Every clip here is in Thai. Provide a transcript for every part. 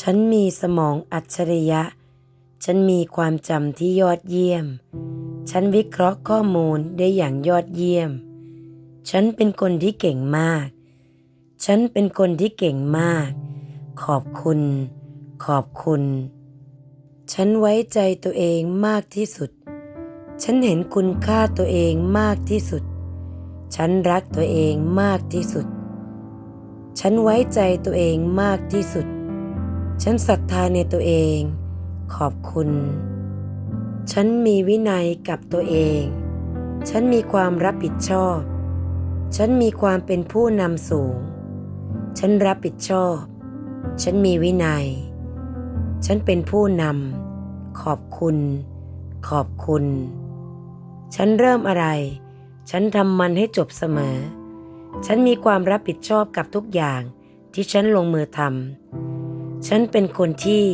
ฉันมีสมองอัจฉริยะ ฉันมีความจำที่ยอดเยี่ยม ฉันวิเคราะห์ข้อมูลได้อย่างยอดเยี่ยม ฉันเป็นคนที่เก่งมาก ฉันเป็นคนที่เก่งมาก ขอบคุณ ขอบคุณ ฉันไว้ใจตัวเองมากที่สุด ฉันเห็นคุณค่าตัวเองมากที่สุด ฉันรักตัวเองมากที่สุด ฉันไว้ใจตัวเองมากที่สุด ฉันศรัทธาในตัวเอง ขอบคุณ ฉันมีวินัยกับตัวเอง ฉันมีความรับผิดชอบ ฉันมีความเป็นผู้นำสูง ฉันรับผิดชอบ ฉันมีวินัย ฉันเป็นผู้นำ ขอบคุณ ขอบคุณ ฉันเริ่มอะไร ฉันทำมันให้จบเสมอ ฉันมีความรับผิดชอบกับทุกอย่างที่ฉันลงมือทำ ฉันเป็นคนที่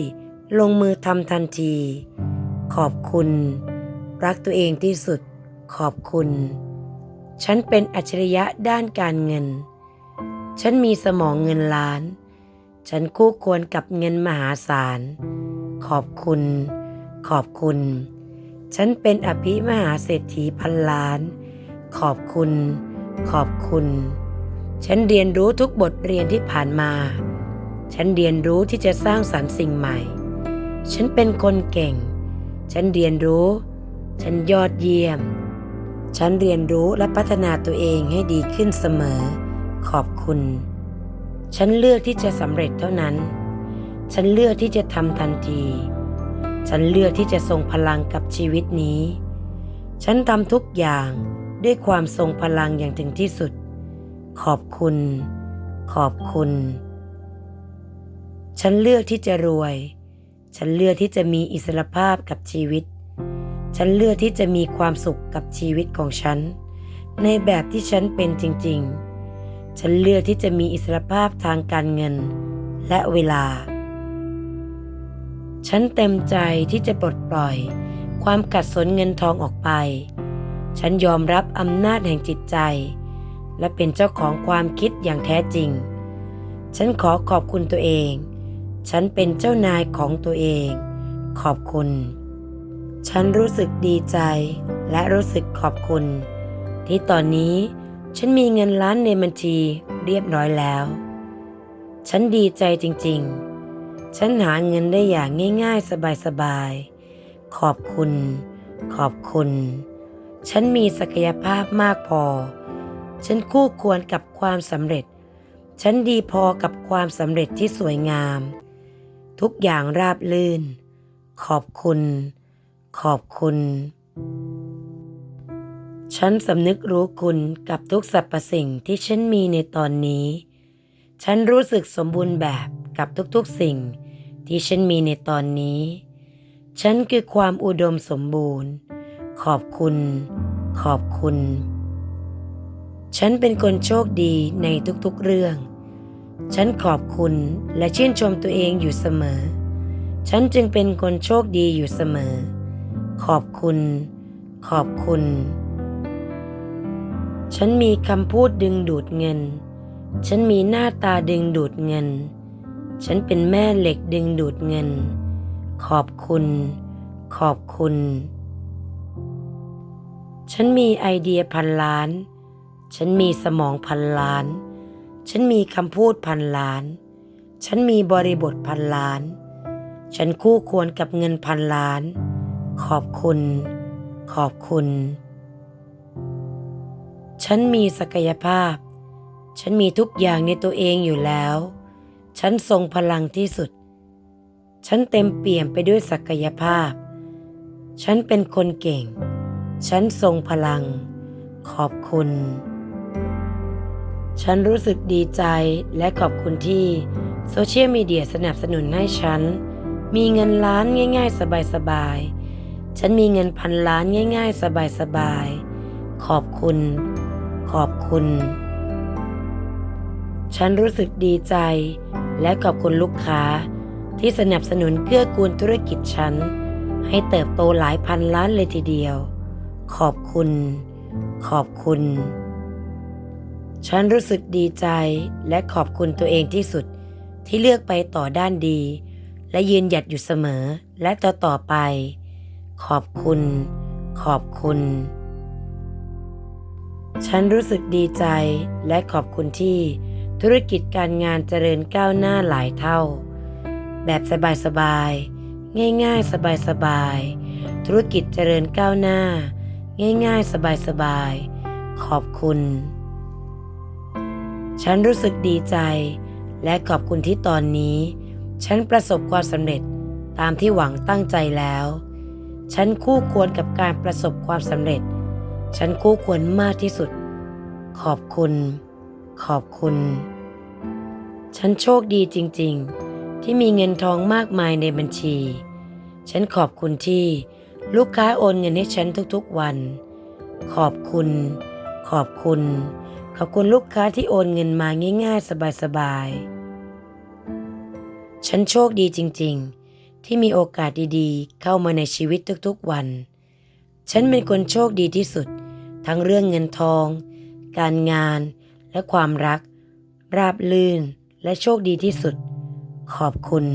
ลงมือทำทันที ขอบคุณ รักตัวเองที่สุด ขอบคุณ ฉันเป็นอัจฉริยะด้านการเงิน ฉันมีสมองเงินล้าน ฉันคู่ควรกับเงินมหาศาล ขอบคุณ ขอบคุณ ฉันเป็นอภิมหาเศรษฐีพันล้าน ขอบคุณ ขอบคุณ ฉันเรียนรู้ทุกบทเรียนที่ผ่านมา ฉันเรียนรู้ที่จะสร้างสรรค์สิ่งใหม่ ฉันเป็นคนเก่ง ฉันเรียนรู้ ฉันยอดเยี่ยม ฉันเรียนรู้และพัฒนาตัวเองให้ดีขึ้นเสมอ ขอบคุณ ฉันเลือกที่จะสำเร็จเท่านั้น ฉันเลือกที่จะทำทันที ฉันเลือกที่จะทรงพลังกับชีวิตนี้ ฉันทำทุกอย่างด้วยความทรงพลังอย่างถึงที่สุด ขอบคุณ ขอบคุณ ฉันเลือกที่จะรวย ฉันเลือกที่จะมีอิสรภาพกับชีวิต ฉันเลือกที่จะมีความสุขกับชีวิตของฉัน ในแบบที่ฉันเป็นจริง ๆ ฉันเลือกที่จะมีอิสรภาพทางการเงินและเวลา ฉันเต็มใจที่จะปลดปล่อย ความกัดสนเงินทองออกไป ฉันยอมรับอำนาจแห่งจิตใจ และเป็นเจ้าของความคิดอย่างแท้จริง ฉันขอขอบคุณตัวเอง ฉันเป็นเจ้านายของตัวเอง ขอบคุณ ฉันรู้สึกดีใจ และรู้สึกขอบคุณ ที่ตอนนี้ฉันมีเงินล้านในบัญชีเรียบร้อยแล้ว ฉันดีใจจริงๆ ฉันหาเงินได้อย่างง่าย ๆ สบายๆ ขอบคุณ ขอบคุณ ฉันมีศักยภาพมากพอ ฉันคู่ควรกับความสำเร็จ ฉันดีพอกับความสำเร็จที่สวยงาม ทุกอย่างราบลื่น ขอบคุณ ขอบคุณ ฉันสำนึกรู้คุณกับทุกสรรพสิ่งที่ฉันมีในตอนนี้ ฉันรู้สึกสมบูรณ์แบบกับทุกๆสิ่งที่ฉันมีในตอนนี้ ฉันคือความอุดมสมบูรณ์ ขอบคุณ ขอบคุณ ฉันเป็นคนโชคดีในทุกๆเรื่อง ฉันขอบคุณและชื่นชมตัวเองอยู่เสมอ ฉันจึงเป็นคนโชคดีอยู่เสมอ ขอบคุณ ขอบคุณ ฉันมีคำพูดดึงดูดเงิน ฉันมีหน้าตาดึงดูดเงิน ฉันเป็นแม่เหล็กดึงดูดเงิน ขอบคุณ ขอบคุณ ฉันมีไอเดียพันล้าน ฉันมีสมองพันล้าน ฉันมีคำพูดพันล้าน ฉันมีบริบทพันล้าน ฉันคู่ควรกับเงินพันล้าน ขอบคุณ ขอบคุณ ฉันมีศักยภาพ ฉันมีทุกอย่างในตัวเองอยู่แล้ว ฉันทรงพลังที่สุด ฉันเต็มเปี่ยมไปด้วยศักยภาพ ฉันเป็นคนเก่ง ฉันทรงพลัง ขอบคุณ ฉันรู้สึกดีใจและขอบคุณที่โซเชียลมีเดียสนับสนุนให้ฉัน มีเงินล้านง่าย ๆ สบายๆ ฉันมีเงินพันล้านง่าย ๆ สบายๆ ขอบคุณ ขอบคุณ ฉันรู้สึกดีใจ และขอบคุณลูกค้า ที่สนับสนุนเกื้อกูลธุรกิจฉัน ให้เติบโตหลายพันล้านเลยทีเดียว ขอบคุณ ขอบคุณ ฉันรู้สึกดีใจและขอบคุณตัวเองที่สุดที่เลือกไปต่อด้านดี และยืนหยัดอยู่เสมอและต่อต่อไป ขอบคุณ ขอบคุณ ฉันรู้สึกดีใจและขอบคุณที่ธุรกิจการงานเจริญก้าวหน้าหลายเท่า แบบสบายๆ ง่ายๆ สบายๆ ธุรกิจเจริญก้าวหน้า ง่ายๆ สบายๆ ขอบคุณ ฉันรู้สึกดีใจและขอบคุณที่ตอนนี้ ฉันประสบความสำเร็จตามที่หวังตั้งใจแล้ว ฉันคู่ควรกับการประสบความสำเร็จ ฉันคู่ควรมากที่สุด ขอบคุณ ขอบคุณ ฉันโชคดีจริง ๆ ที่มีเงินทองมากมายในบัญชี ฉันขอบคุณที่ลูกค้าโอนเงินให้ฉันทุกๆวัน ขอบคุณ ขอบคุณ ขอบคุณลูกค้าที่โอนเงินมาง่าย ๆ สบายๆ ฉันโชคดีจริงๆ ที่มีโอกาสดีๆ เข้ามาในชีวิตทุกๆวัน ฉันเป็นคนโชคดีที่สุด ทั้งเรื่องเงินทอง การงาน และความรัก ราบลื่นและโชคดีที่สุด ขอบคุณ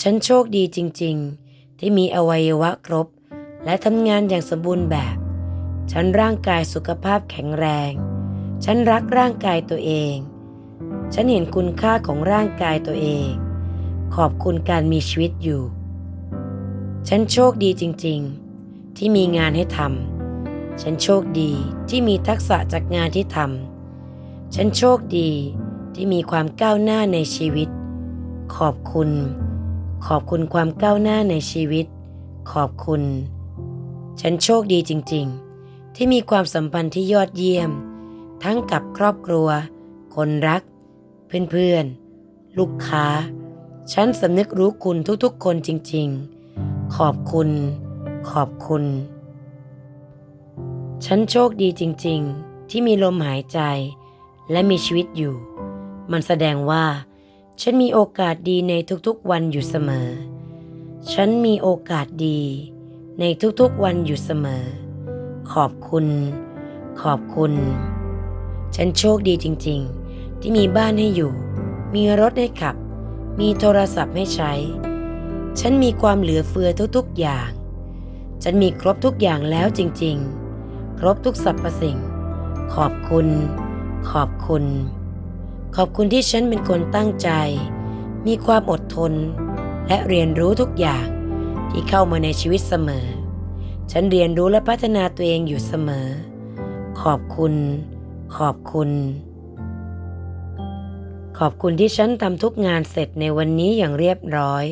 ฉันโชคดีจริงๆ ที่มีอวัยวะครบ และทำงานอย่างสมบูรณ์แบบ ฉันร่างกายสุขภาพแข็งแรง ฉันรักร่างกายตัวเอง ฉันเห็นคุณค่าของร่างกายตัวเอง ขอบคุณการมีชีวิตอยู่ ฉันโชคดีจริงๆ ที่มีงานให้ทำ ฉันโชคดีที่มีทักษะจากงานที่ทำ ฉันโชคดีที่มีความก้าวหน้าในชีวิต ขอบคุณ ขอบคุณความก้าวหน้าในชีวิต ขอบคุณ ฉันโชคดีจริง ๆ ที่มีความสัมพันธ์ที่ยอดเยี่ยม ทั้งกับครอบครัว คนรัก เพื่อนๆ ลูกค้า ฉันสำนึกรู้คุณทุกๆ คนจริงๆ ขอบคุณ ขอบคุณ ฉันโชคดีจริงๆ ที่มีลมหายใจ และมีชีวิตอยู่ มันแสดงว่า ฉันมีโอกาสดีในทุกๆ วันอยู่เสมอ ฉันมีโอกาสดีในทุกๆ วันอยู่เสมอ อบคุณ ขอบคุณ ฉันโชคดีจริงๆ ที่มีบ้านให้อยู่ มีรถให้ขับ มีโทรศัพท์ให้ใช้ ฉันมีความเหลือเฟือทุกๆอย่าง ฉันมีครบทุกอย่างแล้วจริงๆ ครบทุกสรรพสิ่ง ขอบคุณ ขอบคุณ ขอบคุณที่ฉันเป็นคนตั้งใจ มีความอดทน และเรียนรู้ทุกอย่างที่เข้ามาในชีวิตเสมอ ฉันเรียนรู้และพัฒนาตัวเองอยู่เสมอ ขอบคุณ ขอบคุณ ขอบคุณที่ฉันทำทุกงานเสร็จในวันนี้อย่างเรียบร้อย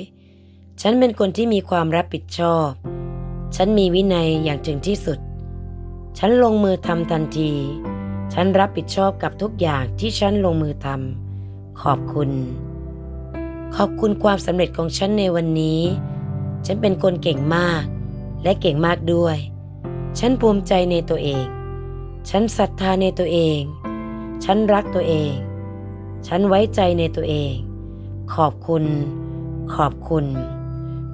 ฉันเป็นคนที่มีความรับผิดชอบ ฉันมีวินัยอย่างถึงที่สุด ฉันลงมือทำทันที ฉันรับผิดชอบกับทุกอย่างที่ฉันลงมือทำขอบคุณ ขอบคุณความสำเร็จของฉันในวันนี้ ฉันเป็นคนเก่งมาก และเก่งมากด้วย ฉันภูมิใจในตัวเอง ฉันศรัทธาในตัวเอง ฉันรักตัวเอง ฉันไว้ใจในตัวเอง ขอบคุณ ขอบคุณ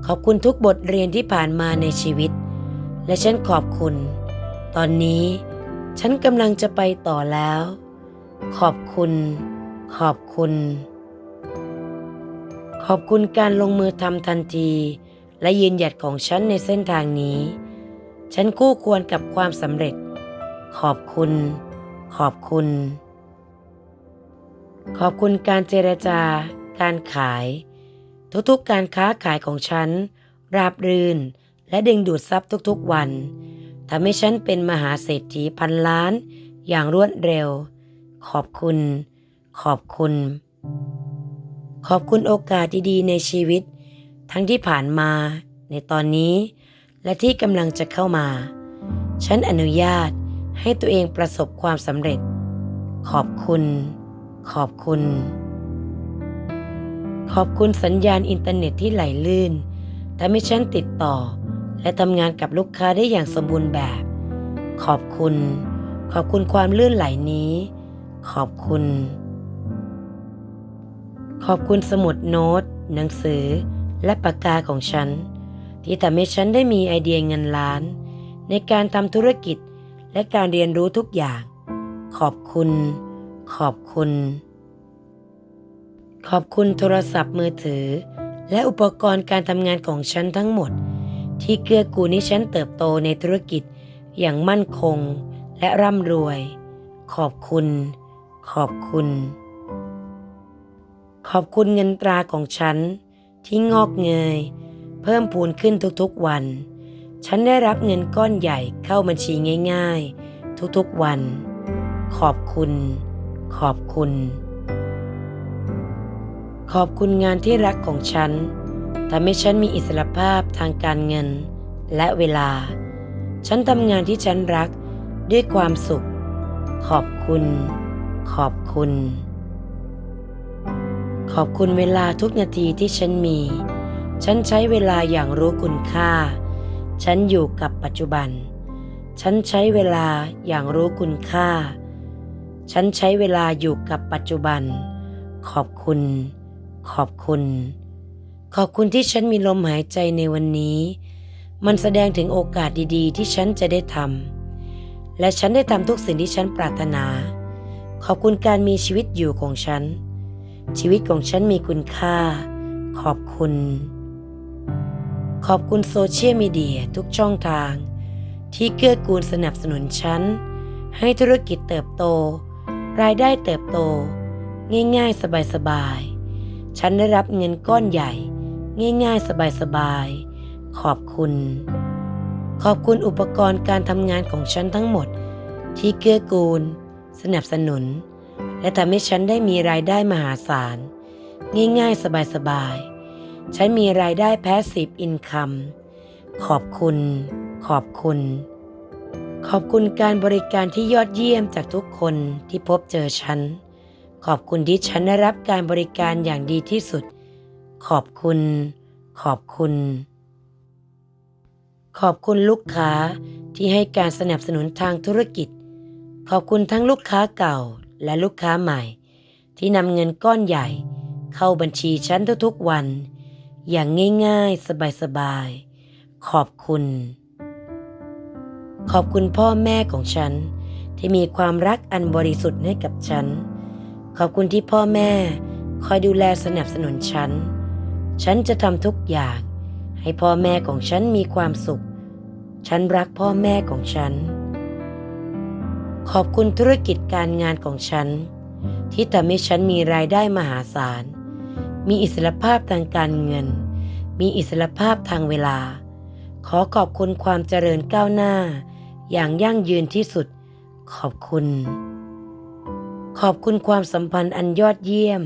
ขอบคุณทุกบทเรียนที่ผ่านมาในชีวิต และฉันขอบคุณ ตอนนี้ฉันกำลังจะไปต่อแล้ว ขอบคุณ ขอบคุณ ขอบคุณการลงมือทำทันที และยืนหยัดของฉันในเส้นทางนี้ ฉันคู่ควรกับความสำเร็จ ขอบคุณ ขอบคุณ ขอบคุณการเจรจา การขาย ทุกๆการค้าขายของฉัน ราบรื่น และดึงดูดทรัพย์ทุกๆวันทำให้ฉันเป็นมหาเศรษฐีพันล้านอย่างรวดเร็ว ขอบคุณ ขอบคุณ ขอบคุณโอกาสดีๆ ในชีวิต ทั้งที่ผ่านมาในตอนนี้ และที่กำลังจะเข้ามา ฉันอนุญาตให้ตัวเองประสบความสำเร็จ ขอบคุณ ขอบคุณ ขอบคุณสัญญาณอินเทอร์เน็ตที่ไหลลื่นทำให้ฉันติดต่อ และทำงานกับลูกค้าได้อย่างสมบูรณ์แบบ ขอบคุณ ขอบคุณความลื่นไหลนี้ ขอบคุณ ขอบคุณสมุดโน้ต หนังสือ และปากกาของฉัน ที่ทำให้ฉันได้มีไอเดียเงินล้าน ในการทำธุรกิจและการเรียนรู้ทุกอย่าง ขอบคุณ ขอบคุณ ขอบคุณโทรศัพท์มือถือ และอุปกรณ์การทำงานของฉันทั้งหมด ที่เกื้อกูลให้ฉันเติบโตในธุรกิจอย่างมั่นคงและร่ำรวย ขอบคุณ ขอบคุณ ขอบคุณเงินตราของฉัน ที่งอกเงย เพิ่มพูนขึ้นทุกๆวัน ฉันได้รับเงินก้อนใหญ่เข้าบัญชีง่าย ๆ ทุกๆวัน ขอบคุณ ขอบคุณ ขอบคุณงานที่รักของฉันทำให้ฉันมีอิสรภาพทางการเงินและเวลา ฉันทำงานที่ฉันรักด้วยความสุข ขอบคุณ ขอบคุณ ขอบคุณเวลาทุกนาทีที่ฉันมี ฉันใช้เวลาอย่างรู้คุณค่า ฉันอยู่กับปัจจุบัน ฉันใช้เวลาอย่างรู้คุณค่า ฉันใช้เวลาอยู่กับปัจจุบัน ขอบคุณ ขอบคุณ ขอบคุณที่ฉันมีลมหายใจในวันนี้ มันแสดงถึงโอกาสดีๆ ที่ฉันจะได้ทำและฉันได้ทำทุกสิ่งที่ฉันปรารถนา ขอบคุณการมีชีวิตอยู่ของฉัน ชีวิตของฉันมีคุณค่า ขอบคุณ ขอบคุณโซเชียลมีเดียทุกช่องทาง ที่เกื้อกูลสนับสนุนฉัน ให้ธุรกิจเติบโต รายได้เติบโต ง่ายๆ สบายๆ ฉันได้รับเงินก้อนใหญ่ ง่ายๆ สบายๆ ขอบคุณ ขอบคุณอุปกรณ์การทำงานของฉันทั้งหมด ที่เกื้อกูล สนับสนุน และทำให้ฉันได้มีรายได้มหาศาล ง่ายๆ สบายๆ ฉันมีรายได้แพสซีฟอินคัมขอบคุณ ขอบคุณ ขอบคุณการบริการที่ยอดเยี่ยมจากทุกคนที่พบเจอฉัน ขอบคุณที่ฉันได้รับการบริการอย่างดีที่สุด ขอบคุณ ขอบคุณ ขอบคุณลูกค้าที่ให้การสนับสนุนทางธุรกิจ ขอบคุณทั้งลูกค้าเก่า และลูกค้าใหม่ ที่นำเงินก้อนใหญ่ เข้าบัญชีฉันทุกๆวัน อย่างง่ายๆ สบายๆ ขอบคุณ ขอบคุณพ่อแม่ของฉัน ที่มีความรักอันบริสุทธิ์ให้กับฉัน ขอบคุณที่พ่อแม่คอยดูแลสนับสนุนฉัน ฉันจะทำทุกอย่าง ให้พ่อแม่ของฉันมีความสุข ฉันรักพ่อแม่ของฉัน ขอบคุณธุรกิจการงานของฉัน ที่ทำให้ฉันมีรายได้มหาศาล มีอิสรภาพทางการเงิน มีอิสรภาพทางเวลา ขอขอบคุณความเจริญก้าวหน้า อย่างยั่งยืนที่สุด ขอบคุณ ขอบคุณความสัมพันธ์อันยอดเยี่ยม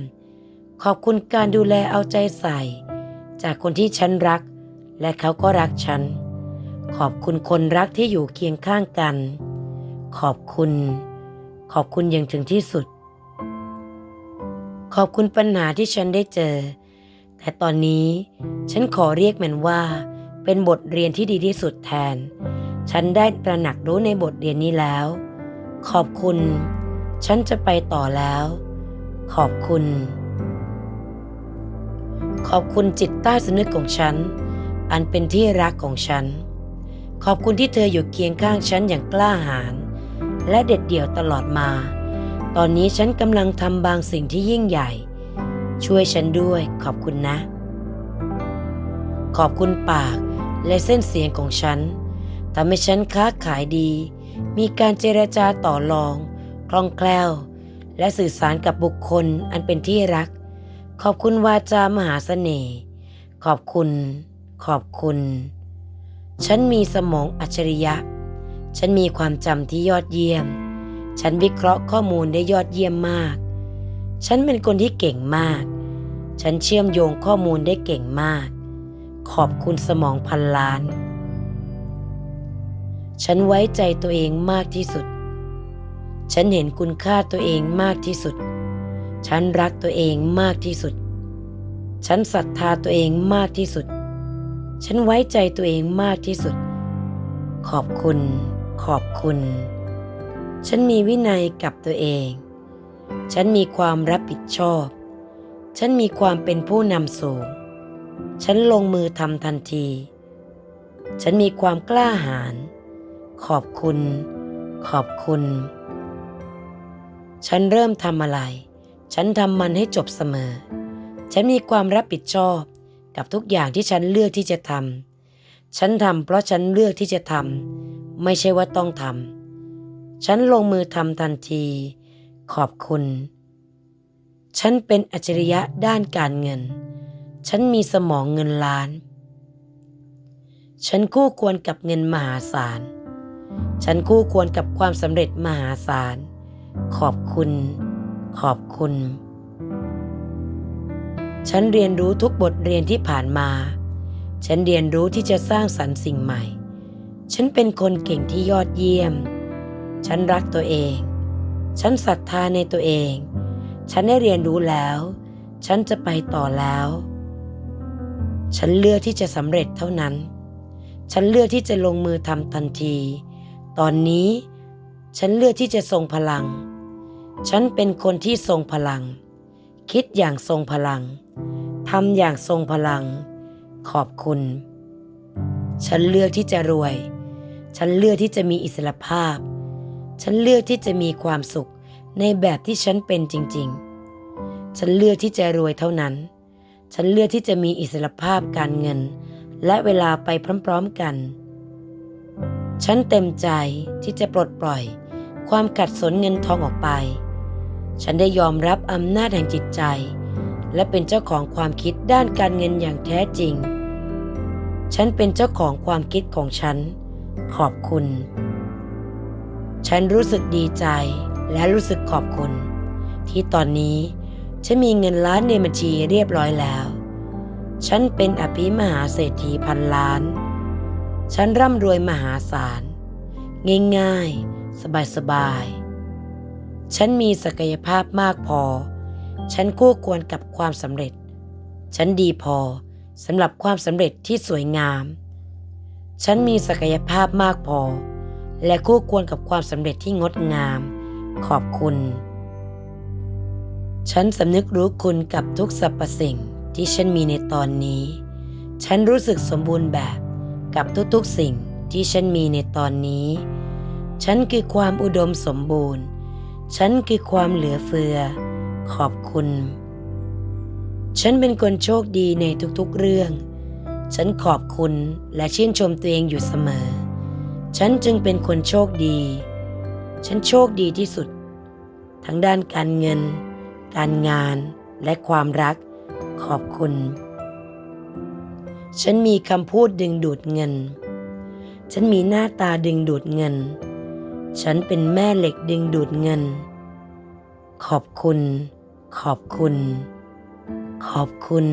ขอบคุณการดูแลเอาใจใส่ จากคนที่ฉันรัก และเขาก็รักฉัน ขอบคุณคนรักที่อยู่เคียงข้างกัน ขอบคุณ ขอบคุณอย่างถึงที่สุด ขอบคุณปัญหาที่ฉันได้เจอ แต่ตอนนี้ฉันขอเรียกมันว่า เป็นบทเรียนที่ดีที่สุดแทน ฉันได้ตระหนักรู้ในบทเรียนนี้แล้ว ขอบคุณ ฉันจะไปต่อแล้ว ขอบคุณ ขอบคุณจิตใต้สำนึกของฉัน อันเป็นที่รักของฉันขอบคุณที่เธออยู่เคียงข้างฉันอย่างกล้าหาญ และเด็ดเดี่ยวตลอดมา ตอนนี้ฉันกำลังทำบางสิ่งที่ยิ่งใหญ่ ช่วยฉันด้วยขอบคุณนะ ขอบคุณปากและเส้นเสียงของฉันทำให้ฉันค้าขายดี มีการเจรจาต่อรอง คล่องแคล่ว และสื่อสารกับบุคคลอันเป็นที่รัก ขอบคุณวาจามหาเสน่ห์ ขอบคุณ ขอบคุณ ฉันมีสมองอัจฉริยะ ฉันมีความจำที่ยอดเยี่ยม ฉันวิเคราะห์ข้อมูลได้ยอดเยี่ยมมาก ฉันเป็นคนที่เก่งมาก ฉันเชื่อมโยงข้อมูลได้เก่งมาก ขอบคุณสมองพันล้าน ฉันไว้ใจตัวเองมากที่สุด ฉันเห็นคุณค่าตัวเองมากที่สุด ฉันรักตัวเองมากที่สุด ฉันศรัทธาตัวเองมากที่สุด ฉันไว้ใจตัวเองมากที่สุดขอบคุณ ขอบคุณ ฉันมีวินัยกับตัวเอง ฉันมีความรับผิดชอบ ฉันมีความเป็นผู้นำสูง ฉันลงมือทำทันที ฉันมีความกล้าหาญ ขอบคุณ ขอบคุณ ฉันเริ่มทำอะไร ฉันทำมันให้จบเสมอ ฉันมีความรับผิดชอบกับทุกอย่างที่ฉันเลือกที่จะทำฉันทำเพราะฉันเลือกที่จะทำ ไม่ใช่ว่าต้องทำ ฉันลงมือทำทันที ขอบคุณ ฉันเป็นอัจฉริยะด้านการเงิน ฉันมีสมองเงินล้าน ฉันคู่ควรกับเงินมหาศาล ฉันคู่ควรกับความสำเร็จมหาศาล ขอบคุณ ขอบคุณ ฉันเรียนรู้ทุกบทเรียนที่ผ่านมา ฉันเรียนรู้ที่จะสร้างสรรค์สิ่งใหม่ ฉันเป็นคนเก่งที่ยอดเยี่ยม ฉันรักตัวเอง ฉันศรัทธาในตัวเอง ฉันได้เรียนรู้แล้ว ฉันจะไปต่อแล้ว ฉันเลือกที่จะสำเร็จเท่านั้น ฉันเลือกที่จะลงมือทำทันที ตอนนี้ ฉันเลือกที่จะทรงพลัง ฉันเป็นคนที่ทรงพลัง คิดอย่างทรงพลังทำอย่างทรงพลัง ขอบคุณ ฉันเลือกที่จะรวย ฉันเลือกที่จะมีอิสรภาพ ฉันเลือกที่จะมีความสุขในแบบที่ฉันเป็นจริง ๆ ฉันเลือกที่จะรวยเท่านั้น ฉันเลือกที่จะมีอิสรภาพการเงิน และเวลาไปพร้อมๆกัน ฉันเต็มใจที่จะปลดปล่อย ความขัดสนเงินทองออกไป ฉันได้ยอมรับอำนาจแห่งจิตใจ และเป็นเจ้าของความคิดด้านการเงินอย่างแท้จริง ฉันเป็นเจ้าของความคิดของฉัน ขอบคุณ ฉันรู้สึกดีใจและรู้สึกขอบคุณ ที่ตอนนี้ฉันมีเงินล้านในบัญชีเรียบร้อยแล้ว ฉันเป็นอภิมหาเศรษฐีพันล้าน ฉันร่ำรวยมหาศาล ง่ายๆ สบายๆ ฉันมีศักยภาพมากพอ ฉันคู่ควรกับความสำเร็จ ฉันดีพอสำหรับความสำเร็จที่สวยงาม ฉันมีศักยภาพมากพอ และคู่ควรกับความสำเร็จที่งดงาม ขอบคุณ ฉันสำนึกรู้คุณกับทุกสรรพสิ่งที่ฉันมีในตอนนี้ ฉันรู้สึกสมบูรณ์แบบกับทุกๆสิ่งที่ฉันมีในตอนนี้ ฉันคือความอุดมสมบูรณ์ ฉันคือความเหลือเฟือ ขอบคุณ ฉันเป็นคนโชคดีในทุกๆเรื่อง ฉันขอบคุณและชื่นชมตัวเองอยู่เสมอ ฉันจึงเป็นคนโชคดี ฉันโชคดีที่สุด ทั้งด้านการเงิน การงานและความรัก ขอบคุณ ฉันมีคำพูดดึงดูดเงิน ฉันมีหน้าตาดึงดูดเงิน ฉันเป็นแม่เหล็กดึงดูดเงิน ขอบคุณ ขอบคุณ ขอบคุณ